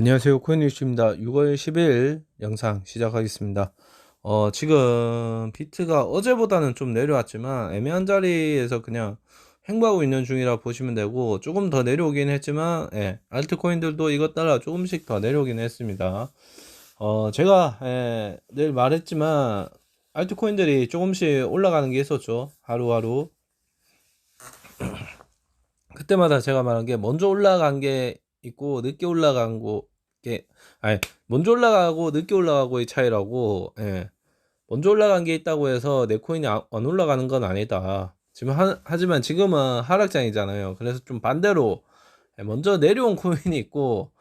안녕하세요. 코인뉴스입니다. 6월 10일 영상 시작하겠습니다. 어, 지금 비트가 어제보다는 좀 내려왔지만 애매한 자리에서 그냥 횡보하고 있는 중이라 보시면 되고 조금 더 내려오긴 했지만 예, 알트코인들도 이것 따라 조금씩 더 내려오긴 했습니다. 어, 제가 예, 늘 말했지만 알트코인들이 조금씩 올라가는 게 있었죠. 하루하루. 그때마다 제가 말한 게 먼저 올라간 게 있고 늦게 올라간 게 아니 먼저 올라가고 늦게 올라가고의 차이라고 예. 먼저 올라간 게 있다고 해서 내 코인이 아, 안 올라가는 건 아니다. 지금 하, 하지만 지금은 하락장이잖아요. 그래서 좀 반대로 예, 먼저 내려온 코인이 있고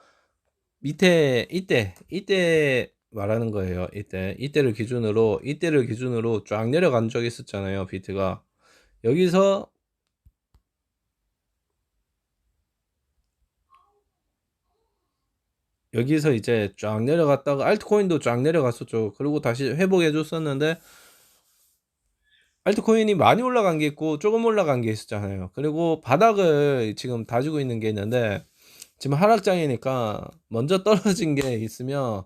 밑에 이때 이때 말하는 거예요. 이때 이때를 기준으로 이때를 기준으로 쫙 내려간 적이 있었잖아요. 비트가 여기서 여기서 이제 쫙 내려갔다가 알트코인도 쫙 내려갔었죠. 그리고 다시 회복해 줬었는데 알트코인이 많이 올라간 게 있고 조금 올라간 게 있었잖아요. 그리고 바닥을 지금 다지고 있는 게 있는데 지금 하락장이니까 먼저 떨어진 게 있으면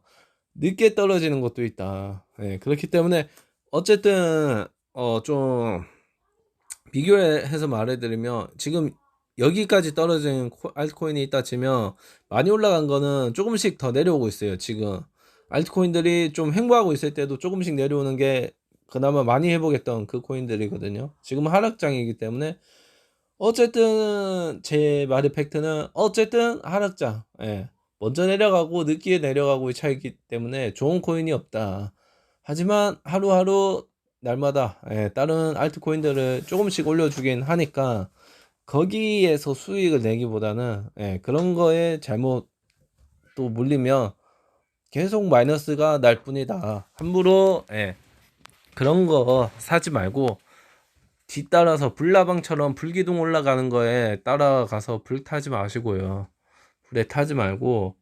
늦게 떨어지는 것도 있다. 네, 그렇기 때문에 어쨌든 어 좀 비교해서 말해드리면 지금 여기까지 떨어진 알트코인이 있다 치면 많이 올라간 거는 조금씩 더 내려오고 있어요. 지금 알트코인들이 좀 횡보하고 있을 때도 조금씩 내려오는 게 그나마 많이 회복했던 그 코인들이거든요. 지금 하락장이기 때문에 어쨌든 제 말의 팩트는 어쨌든 하락장. 예. 먼저 내려가고 늦게 내려가고의 차이기 때문에 좋은 코인이 없다. 하지만 하루하루 날마다 예, 다른 알트코인들을 조금씩 올려주긴 하니까 거기에서 수익을 내기보다는 예, 그런 거에 잘못 또 물리면 계속 마이너스가 날 뿐이다. 함부로 예, 그런 거 사지 말고 뒤따라서 불나방처럼 불기둥 올라가는 거에 따라가서 불 타지 마시고요. 불에 타지 말고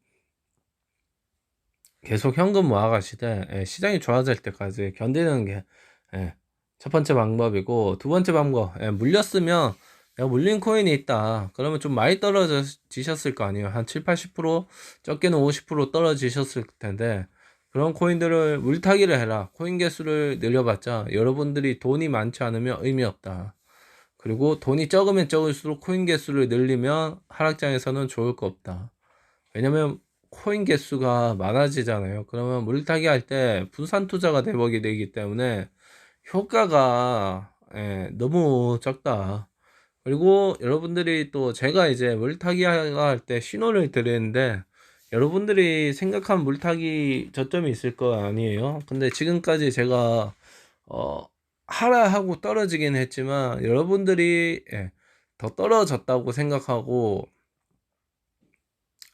계속 현금 모아가시되 예, 시장이 좋아질 때까지 견디는 게 예, 첫 번째 방법이고 두 번째 방법 예, 물렸으면 내가 물린 코인이 있다. 그러면 좀 많이 떨어지셨을 거 아니에요. 한 7, 80% 적게는 50% 떨어지셨을 텐데 그런 코인들을 물타기를 해라. 코인 개수를 늘려봤자 여러분들이 돈이 많지 않으면 의미 없다. 그리고 돈이 적으면 적을수록 코인 개수를 늘리면 하락장에서는 좋을 거 없다. 왜냐면 코인 개수가 많아지잖아요. 그러면 물타기 할 때 분산 투자가 대박이 되기 때문에 효과가 예, 너무 적다. 그리고 여러분들이 또 제가 이제 물타기 할 때 신호를 드리는데 여러분들이 생각한 물타기 저점이 있을 거 아니에요. 근데 지금까지 제가 어 하라 하고 떨어지긴 했지만 여러분들이 예, 더 떨어졌다고 생각하고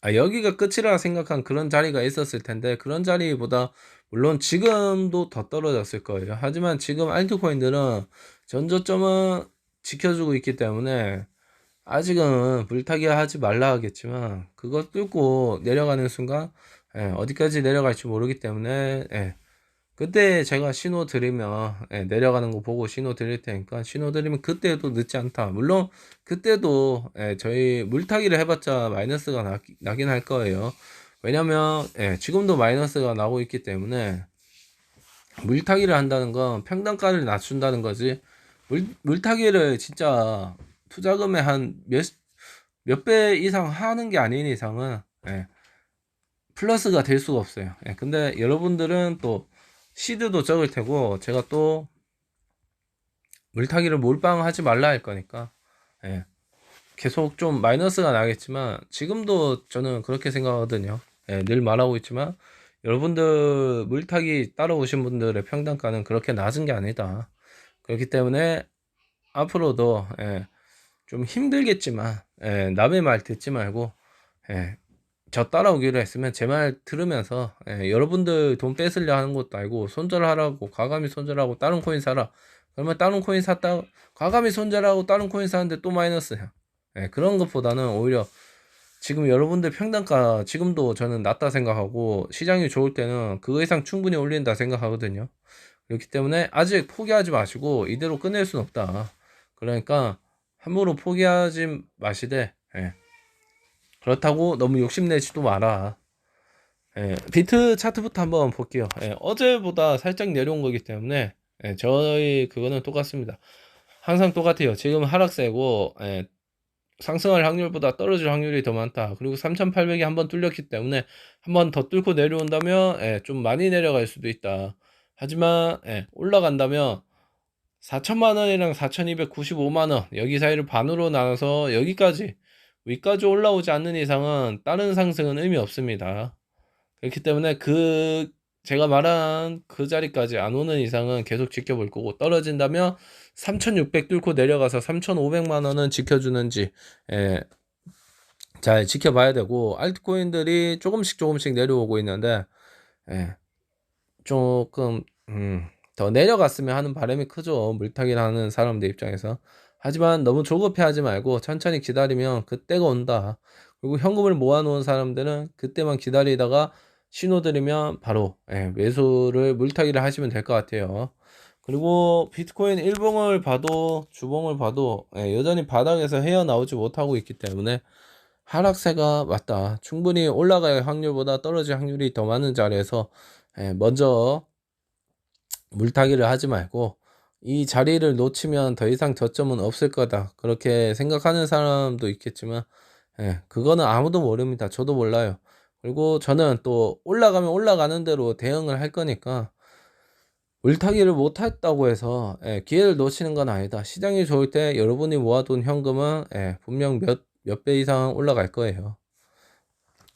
아, 여기가 끝이라 생각한 그런 자리가 있었을 텐데 그런 자리보다 물론 지금도 더 떨어졌을 거예요. 하지만 지금 알트코인들은 전저점은 지켜주고 있기 때문에 아직은 불타기 하지 말라 하겠지만 그거 뚫고 내려가는 순간 예, 어디까지 내려갈지 모르기 때문에 예, 그때 제가 신호 드리면 예, 내려가는 거 보고 신호 드릴 테니까 신호 드리면 그때도 늦지 않다. 물론 그때도 예, 저희 물타기를 해봤자 마이너스가 나, 나긴 할 거예요. 왜냐면 예, 지금도 마이너스가 나고 있기 때문에 물타기를 한다는 건 평단가를 낮춘다는 거지 물, 물타기를 진짜 투자금의 한 몇, 몇 배 이상 하는 게 아닌 이상은, 예, 플러스가 될 수가 없어요. 예, 근데 여러분들은 또 시드도 적을 테고, 제가 또 물타기를 몰빵 하지 말라 할 거니까, 예, 계속 좀 마이너스가 나겠지만, 지금도 저는 그렇게 생각하거든요. 예, 늘 말하고 있지만, 여러분들 물타기 따라오신 분들의 평단가는 그렇게 낮은 게 아니다. 그렇기 때문에 앞으로도 예, 좀 힘들겠지만 예, 남의 말 듣지 말고 예, 저 따라오기로 했으면 제 말 들으면서 예, 여러분들 돈 뺏으려 하는 것도 알고 손절하라고 과감히 손절하고 다른 코인 사라. 그러면 다른 코인 샀다 과감히 손절하고 다른 코인 사는데 또 마이너스야. 예, 그런 것보다는 오히려 지금 여러분들 평단가 지금도 저는 낮다 생각하고 시장이 좋을 때는 그 이상 충분히 올린다 생각하거든요 그렇기 때문에 아직 포기하지 마시고 이대로 끝낼 수는 없다. 그러니까 함부로 포기하지 마시되 예. 그렇다고 너무 욕심내지도 마라. 예, 비트 차트부터 한번 볼게요. 예, 어제보다 살짝 내려온 거기 때문에 예, 저희 그거는 똑같습니다. 항상 똑같아요. 지금 하락세고 예, 상승할 확률보다 떨어질 확률이 더 많다. 그리고 3,800이 한번 뚫렸기 때문에 한번 더 뚫고 내려온다면 예, 좀 많이 내려갈 수도 있다. 하지만 예, 올라간다면 4천만 원이랑 4,295만 원 여기 사이를 반으로 나눠서 여기까지 위까지 올라오지 않는 이상은 다른 상승은 의미 없습니다. 그렇기 때문에 그 제가 말한 그 자리까지 안 오는 이상은 계속 지켜볼 거고 떨어진다면 3,600 뚫고 내려가서 3,500만 원은 지켜주는지 예, 잘 지켜봐야 되고 알트코인들이 조금씩 조금씩 내려오고 있는데 예, 조금 음, 더 내려갔으면 하는 바람이 크죠 물타기를 하는 사람들 입장에서 하지만 너무 조급해하지 말고 천천히 기다리면 그때가 온다 그리고 현금을 모아놓은 사람들은 그때만 기다리다가 신호 들으면 바로 예, 매수를 물타기를 하시면 될 것 같아요. 그리고 비트코인 일봉을 봐도 주봉을 봐도 예, 여전히 바닥에서 헤어나오지 못하고 있기 때문에 하락세가 맞다. 충분히 올라갈 확률보다 떨어질 확률이 더 많은 자리에서 예, 먼저 물타기를 하지 말고 이 자리를 놓치면 더 이상 저점은 없을 거다. 그렇게 생각하는 사람도 있겠지만 예, 그거는 아무도 모릅니다. 저도 몰라요. 그리고 저는 또 올라가면 올라가는 대로 대응을 할 거니까 물타기를 못 했다고 해서 예, 기회를 놓치는 건 아니다. 시장이 좋을 때 여러분이 모아둔 현금은 예, 분명 몇 몇 배 이상 올라갈 거예요.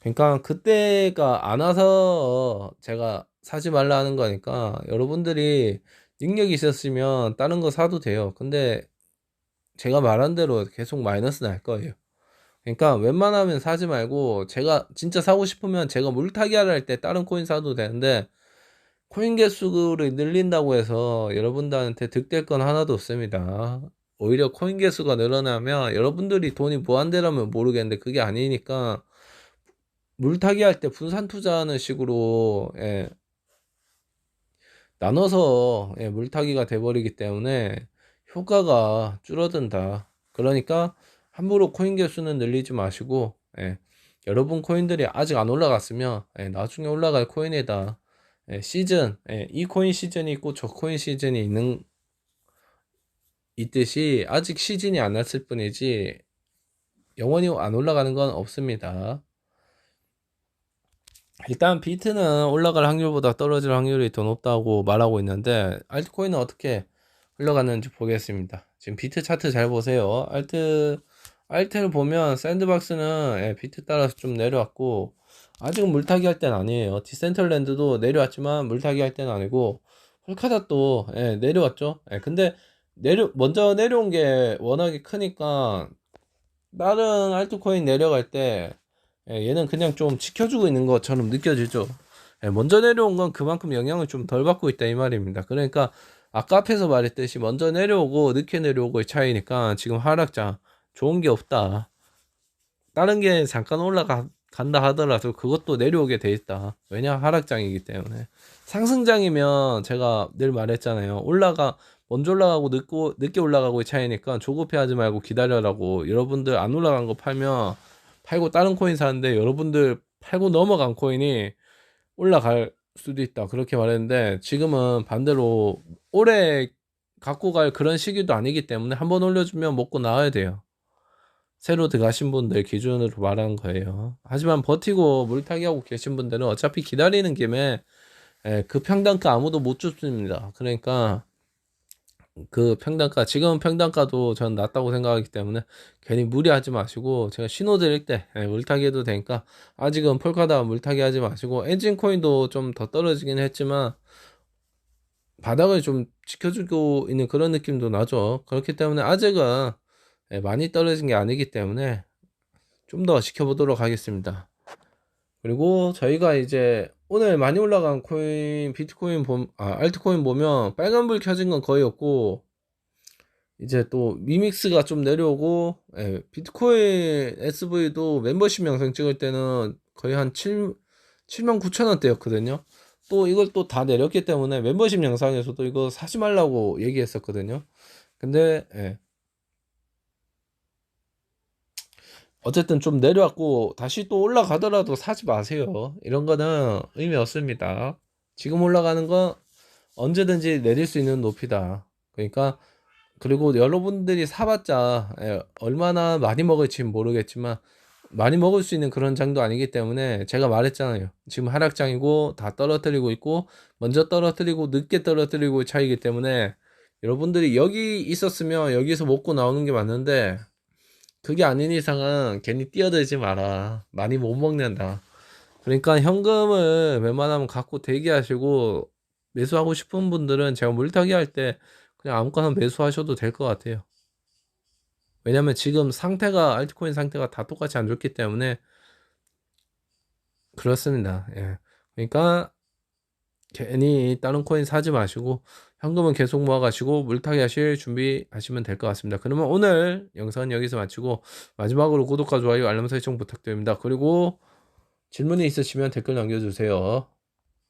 그러니까 그때가 안 와서 제가 사지 말라 하는 거니까 여러분들이 능력이 있었으면 다른 거 사도 돼요. 근데 제가 말한 대로 계속 마이너스 날 거예요. 그러니까 웬만하면 사지 말고 제가 진짜 사고 싶으면 제가 물타기 하려 할때 다른 코인 사도 되는데 코인 개수를 늘린다고 해서 여러분들한테 득될 건 하나도 없습니다. 오히려 코인 개수가 늘어나면 여러분들이 돈이 무한대라면 모르겠는데 그게 아니니까 물타기 할 때 분산 투자하는 식으로 예, 나눠서 예, 물타기가 돼버리기 때문에 효과가 줄어든다. 그러니까 함부로 코인 개수는 늘리지 마시고 예, 여러분 코인들이 아직 안 올라갔으면 예, 나중에 올라갈 코인에다 예, 시즌 예, 이 코인 시즌이 있고 저 코인 시즌이 있는 있듯이 아직 시즌이 안 왔을 뿐이지 영원히 안 올라가는 건 없습니다. 일단 비트는 올라갈 확률보다 떨어질 확률이 더 높다고 말하고 있는데 알트코인은 어떻게 흘러가는지 보겠습니다. 지금 비트 차트 잘 보세요. 알트 알트를 보면 샌드박스는 예, 비트 따라서 좀 내려왔고 아직은 물타기 할 때는 아니에요. 디센털랜드도 내려왔지만 물타기 할 때는 아니고 홀카다또 예, 내려왔죠. 예, 근데 내려 먼저 내려온 게 워낙에 크니까 다른 알트코인 내려갈 때 예, 얘는 그냥 좀 지켜주고 있는 것처럼 느껴지죠. 예, 먼저 내려온 건 그만큼 영향을 좀 덜 받고 있다 이 말입니다. 그러니까 아까 앞에서 말했듯이 먼저 내려오고 늦게 내려오고의 차이니까 지금 하락장 좋은 게 없다. 다른 게 잠깐 올라간다 하더라도 그것도 내려오게 돼 있다. 왜냐 하락장이기 때문에 상승장이면 제가 늘 말했잖아요. 올라가 먼저 올라가고 늦고 늦게 올라가고의 차이니까 조급해하지 말고 기다려라고. 여러분들 안 올라간 거 팔면 팔고 다른 코인 사는데 여러분들 팔고 넘어간 코인이 올라갈 수도 있다. 그렇게 말했는데 지금은 반대로 오래 갖고 갈 그런 시기도 아니기 때문에 한번 올려주면 먹고 나와야 돼요. 새로 들어가신 분들 기준으로 말하는 거예요. 하지만 버티고 물타기 하고 계신 분들은 어차피 기다리는 김에 예, 그 평단가 아무도 못 줍습니다. 그러니까 그 평단가 지금 평단가도 저는 낮다고 생각하기 때문에 괜히 무리하지 마시고 제가 신호 드릴 때 예, 물타기 해도 되니까 아직은 폴카다 물타기 하지 마시고 엔진 코인도 좀 더 떨어지긴 했지만 바닥을 좀 지켜주고 있는 그런 느낌도 나죠. 그렇기 때문에 아직은 예, 많이 떨어진 게 아니기 때문에 좀 더 지켜보도록 하겠습니다. 그리고 저희가 이제 오늘 많이 올라간 코인, 비트코인, 보, 아, 알트코인 보면 빨간불 켜진 건 거의 없고, 이제 또 미믹스가 좀 내려오고, 예, 비트코인 SV도 멤버십 영상 찍을 때는 거의 한 7, 7만 9천 원대였거든요. 또 이걸 또 다 내렸기 때문에 멤버십 영상에서도 이거 사지 말라고 얘기했었거든요. 근데, 예, 어쨌든 좀 내려왔고 다시 또 올라가더라도 사지 마세요. 이런 거는 의미 없습니다. 지금 올라가는 건 언제든지 내릴 수 있는 높이다. 그러니까 그리고 여러분들이 사봤자 예, 얼마나 많이 먹을지 모르겠지만 많이 먹을 수 있는 그런 장도 아니기 때문에 제가 말했잖아요. 지금 하락장이고 다 떨어뜨리고 있고 먼저 떨어뜨리고 늦게 떨어뜨리고 차이기 때문에 여러분들이 여기 있었으면 여기서 먹고 나오는 게 맞는데 그게 아닌 이상은 괜히 뛰어들지 마라. 많이 못 먹는다. 그러니까 현금을 웬만하면 갖고 대기하시고 매수하고 싶은 분들은 제가 물타기 할 때 그냥 아무거나 매수하셔도 될 것 같아요. 왜냐면 지금 상태가 알트코인 상태가 다 똑같이 안 좋기 때문에 그렇습니다. 예. 그러니까 괜히 다른 코인 사지 마시고 현금은 계속 모아가시고 물타기 하실 준비하시면 될 것 같습니다. 그러면 오늘 영상은 여기서 마치고 마지막으로 구독과 좋아요 알람 설정 부탁드립니다. 그리고 질문이 있으시면 댓글 남겨주세요.